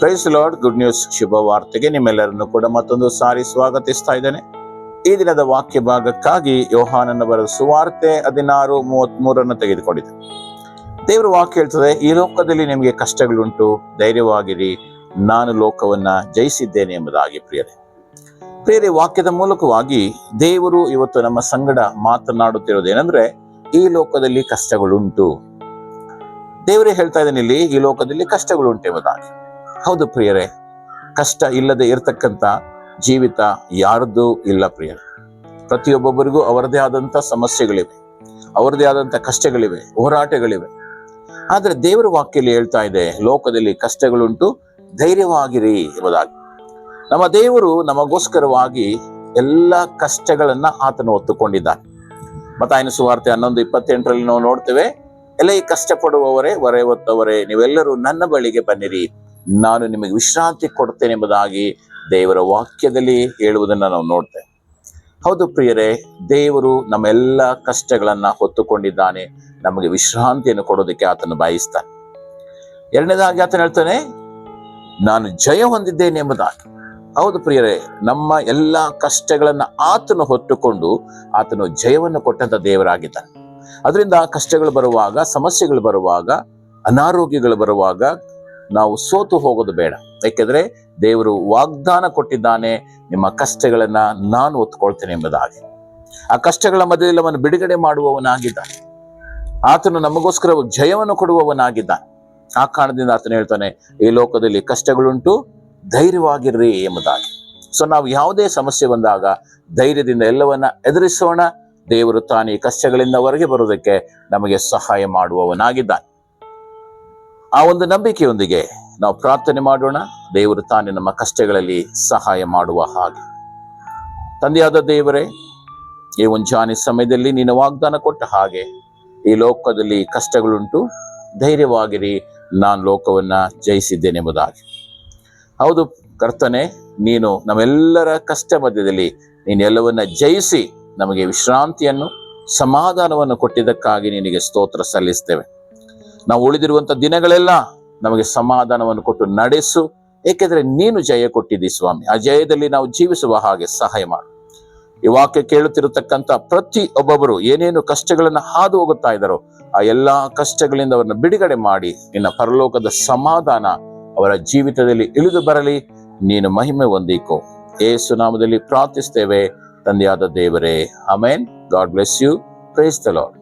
Price lord good news ಶುಭ ವಾರ್ತೆಗೆ ನಿಮ್ಮೆಲ್ಲರನ್ನು ಕೂಡ ಮತ್ತೊಂದು ಸಾರಿ ಸ್ವಾಗತಿಸ್ತಾ ಇದ್ದೇನೆ. ಈ ದಿನದ ವಾಕ್ಯ ಭಾಗಕ್ಕಾಗಿ ಯೋಹಾನನ್ನು ಬರೆದ ಸುವಾರ್ತೆ ಹದಿನಾರು ಮೂವತ್ತ್ ಮೂರನ್ನು ತೆಗೆದುಕೊಂಡಿದೆ. ದೇವರ ವಾಕ್ಯ ಹೇಳ್ತದೆ, ಈ ಲೋಕದಲ್ಲಿ ನಿಮಗೆ ಕಷ್ಟಗಳುಂಟು, ಧೈರ್ಯವಾಗಿರಿ, ನಾನು ಲೋಕವನ್ನ ಜಯಿಸಿದ್ದೇನೆ ಎಂಬುದಾಗಿ ಪ್ರಿಯರೇ. ಪ್ರಿಯರೇ, ವಾಕ್ಯದ ಮೂಲಕವಾಗಿ ದೇವರು ಇವತ್ತು ನಮ್ಮ ಸಂಗಡ ಮಾತನಾಡುತ್ತಿರೋದೇನೆಂದ್ರೆ ಈ ಲೋಕದಲ್ಲಿ ಕಷ್ಟಗಳುಂಟು. ದೇವರೇ ಹೇಳ್ತಾ ಇದ್ದಾನೆ ಇಲ್ಲಿ, ಈ ಲೋಕದಲ್ಲಿ ಕಷ್ಟಗಳುಂಟು ಎಂಬುದಾಗಿ. ಹೌದು ಪ್ರಿಯರೇ, ಕಷ್ಟ ಇಲ್ಲದೆ ಇರತಕ್ಕಂಥ ಜೀವಿತ ಯಾರದ್ದು ಇಲ್ಲ ಪ್ರಿಯರೇ. ಪ್ರತಿಯೊಬ್ಬೊಬ್ಬರಿಗೂ ಅವರದೇ ಆದಂತ ಸಮಸ್ಯೆಗಳಿವೆ, ಅವರದೇ ಆದಂತ ಕಷ್ಟಗಳಿವೆ, ಹೋರಾಟಗಳಿವೆ. ಆದ್ರೆ ದೇವರ ವಾಕ್ಯಲ್ಲಿ ಹೇಳ್ತಾ ಇದೆ, ಲೋಕದಲ್ಲಿ ಕಷ್ಟಗಳುಂಟು ಧೈರ್ಯವಾಗಿರಿ ಎಂಬುದಾಗಿ. ನಮ್ಮ ದೇವರು ನಮಗೋಸ್ಕರವಾಗಿ ಎಲ್ಲ ಕಷ್ಟಗಳನ್ನ ಆತನು ಹೊತ್ತುಕೊಂಡಿದ್ದಾನೆ ಮತ್ತಾಯನ ಸುವಾರ್ತೆ ಹನ್ನೊಂದು ಇಪ್ಪತ್ತೆಂಟರಲ್ಲಿ ನಾವು ನೋಡ್ತೇವೆ, ಎಲೆ ಕಷ್ಟಪಡುವವರೇ ಹೊರೆ ಹೊತ್ತವರೇ ನೀವೆಲ್ಲರೂ ನನ್ನ ಬಳಿಗೆ ಬನ್ನಿರಿ. ನಾನು ನಿಮಗೆ ವಿಶ್ರಾಂತಿ ಕೊಡ್ತೇನೆ ಎಂಬುದಾಗಿ ದೇವರ ವಾಕ್ಯದಲ್ಲಿ ಹೇಳುವುದನ್ನ ನಾವು ನೋಡ್ತೇವೆ. ಹೌದು ಪ್ರಿಯರೇ, ದೇವರು ನಮ್ಮೆಲ್ಲ ಕಷ್ಟಗಳನ್ನ ಹೊತ್ತುಕೊಂಡಿದ್ದಾನೆ. ನಮಗೆ ವಿಶ್ರಾಂತಿಯನ್ನು ಕೊಡೋದಕ್ಕೆ ಆತನು ಬಯಸ್ತಾನೆ. ಎರಡನೇದಾಗಿ ಆತನು ಹೇಳ್ತಾನೆ, ನಾನು ಜಯ ಹೊಂದಿದ್ದೇನೆ ಎಂಬುದಾಗಿ. ಹೌದು ಪ್ರಿಯರೇ, ನಮ್ಮ ಎಲ್ಲ ಕಷ್ಟಗಳನ್ನ ಆತನು ಹೊತ್ತುಕೊಂಡು ಆತನು ಜಯವನ್ನು ಕೊಟ್ಟಂತ ದೇವರಾಗಿದ್ದಾನೆ. ಅದರಿಂದ ಕಷ್ಟಗಳು ಬರುವಾಗ, ಸಮಸ್ಯೆಗಳು ಬರುವಾಗ, ಅನಾರೋಗ್ಯಗಳು ಬರುವಾಗ ನಾವು ಸೋತು ಹೋಗೋದು ಬೇಡ. ಯಾಕೆಂದ್ರೆ ದೇವರು ವಾಗ್ದಾನ ಕೊಟ್ಟಿದ್ದಾನೆ. ನಿಮ್ಮ ಕಷ್ಟಗಳನ್ನ ನಾನು ಒತ್ಕೊಳ್ತೇನೆ ಎಂಬುದಾಗಿ. ಆ ಕಷ್ಟಗಳ ಮಧ್ಯದಲ್ಲಿ ಅವನು ಬಿಡುಗಡೆ ಮಾಡುವವನಾಗಿದ್ದಾನೆ. ಆತನು ನಮಗೋಸ್ಕರ ಜಯವನ್ನು ಕೊಡುವವನಾಗಿದ್ದಾನೆ. ಆ ಕಾರಣದಿಂದ ಆತನು ಹೇಳ್ತಾನೆ, ಈ ಲೋಕದಲ್ಲಿ ಕಷ್ಟಗಳುಂಟು, ಧೈರ್ಯವಾಗಿರ್ರಿ ಎಂಬುದಾಗಿ. ಸೊ ನಾವು ಯಾವುದೇ ಸಮಸ್ಯೆ ಬಂದಾಗ ಧೈರ್ಯದಿಂದ ಎಲ್ಲವನ್ನ ಎದುರಿಸೋಣ. ದೇವರು ತಾನೇ ಕಷ್ಟಗಳಿಂದ ಹೊರಗೆ ಬರುವುದಕ್ಕೆ ನಮಗೆ ಸಹಾಯ ಮಾಡುವವನಾಗಿದ್ದಾನೆ. ಆ ಒಂದು ನಂಬಿಕೆಯೊಂದಿಗೆ ನಾವು ಪ್ರಾರ್ಥನೆ ಮಾಡೋಣ. ದೇವರು ತಾನೇ ನಮ್ಮ ಕಷ್ಟಗಳಲ್ಲಿ ಸಹಾಯ ಮಾಡುವ ಹಾಗೆ. ತಂದೆಯಾದ ದೇವರೇ ಈ ಮುಂಜಾನೆ ಸಮಯದಲ್ಲಿ ನೀನು ವಾಗ್ದಾನ ಕೊಟ್ಟ ಹಾಗೆ ಈ ಲೋಕದಲ್ಲಿ ಕಷ್ಟಗಳುಂಟು. ಧೈರ್ಯವಾಗಿರಿ, ನಾನು ಲೋಕವನ್ನ ಜಯಿಸಿದ್ದೇನೆ ಎಂಬುದಾಗಿ. ಹೌದು ಕರ್ತನೆ, ನೀನು ನಮ್ಮೆಲ್ಲರ ಕಷ್ಟ ಮಧ್ಯದಲ್ಲಿ ನೀನು ಎಲ್ಲವನ್ನ ಜಯಿಸಿ ನಮಗೆ ವಿಶ್ರಾಂತಿಯನ್ನು, ಸಮಾಧಾನವನ್ನು ಕೊಟ್ಟಿದ್ದಕ್ಕಾಗಿ ನಿನಗೆ ಸ್ತೋತ್ರ ಸಲ್ಲಿಸ್ತೇವೆ. ನಾವು ಉಳಿದಿರುವಂತ ದಿನಗಳೆಲ್ಲ ನಮಗೆ ಸಮಾಧಾನವನ್ನು ಕೊಟ್ಟು ನಡೆಸು. ಏಕೆಂದ್ರೆ ನೀನು ಜಯ ಕೊಟ್ಟಿದ್ದೀ ಸ್ವಾಮಿ. ಆ ಜಯದಲ್ಲಿ ನಾವು ಜೀವಿಸುವ ಹಾಗೆ ಸಹಾಯ ಮಾಡು. ಈ ವಾಕ್ಯ ಕೇಳುತ್ತಿರತಕ್ಕಂತ ಪ್ರತಿ ಒಬ್ಬೊಬ್ಬರು ಏನೇನು ಕಷ್ಟಗಳನ್ನ ಹಾದು ಹೋಗುತ್ತಾ ಇದ್ದಾರೋ ಆ ಎಲ್ಲಾ ಕಷ್ಟಗಳಿಂದ ಅವರನ್ನು ಬಿಡುಗಡೆ ಮಾಡಿ ನಿನ್ನ ಪರಲೋಕದ ಸಮಾಧಾನ ಅವರ ಜೀವಿತದಲ್ಲಿ ಇಳಿದು ಬರಲಿ. ನೀನು ಮಹಿಮೆ ಹೊಂದಿಕೋ. ಏಸು ನಾಮದಲ್ಲಿ ಪ್ರಾರ್ಥಿಸ್ತೇವೆ. ತಂದೆಯಾದ ದೇವರೇ. Amen god bless you. Praise the lord.